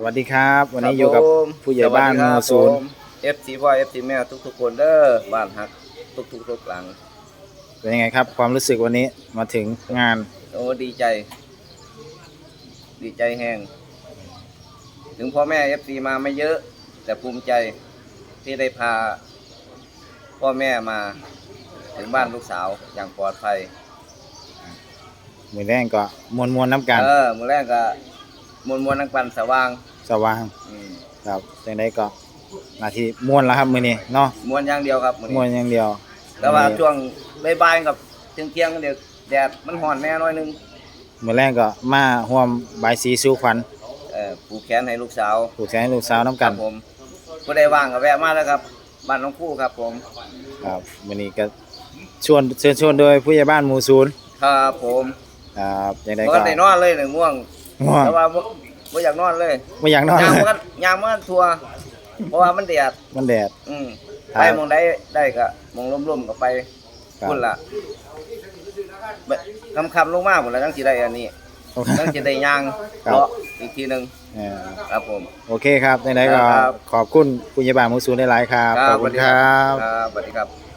สวัสดีครับ วันนี้อยู่กับผู้ใหญ่บ้านหมู่ศูนย์เอฟซีพ่อเอฟซีแม่ทุกๆคนเด้อบ้านฮักทุกๆทุกหลังเป็นยังไงครับ ความรู้สึกวันนี้มาถึงงาน โอ้ดีใจ ดีใจแห้งถึงพ่อแม่เอฟซีมาไม่เยอะ แต่ภูมิใจที่ได้พา พ่อแม่มา ถึงบ้านลูกสาวอย่างปลอดภัยมือแรงก็มวนมวนๆน้ำกันเออมือแรกก็มวลมวลนักปันสว่าง สว่างอืมครับจังได้ก็นาทีมวนแล้วครับมือนี้เนาะมวลอย่างเดียวครับมื้อมวนนี้อย่างเดียวแต่ว่าช่วงบ่ายๆกับเที่ยงเที่ยงๆเดี๋ยวแดดมันห่อนแน่น้อยนึงมือแรงก็มาห่วมใบายสีสู้ขวัญเอ่อผูกแขนให้ลูกสาวผูกแขนให้ลูกสาวน้ำคกัรัน บผมก็ได้ว่างก็แวะมาแล้วครับบ้านน้องคู่ครับผม ครับมือนี้ก็ชวนเชิญชวนโดยผู้ใหญ่บ้านหมู่ศูนย์ครับผมครับจังได้บ่ก็ได้นอนเลยหนึ่งง่วงง่วงแต่ว่า บ่บ่อยากนอนเลยไม่อยากนอนยามมันยามมันทัวร์เพราะว่ามันแดดมันแดด อืมครับ ไปหมองได้ได้ก็หมองร่มๆก็ไปครับพุ่นล่ะคำคำๆลงมาพุ่นละจังสิได้อันนี้จังสิได้ย่างครับ เลาะอีกทีหนึงเออครับผม โอเคครับจังได้ก็ครับ ขอบคุณผู้ใหญ่บ้านหมู่ศูนย์ได้หลายๆครับขอบคุณครับ ครับสวัสดีครับ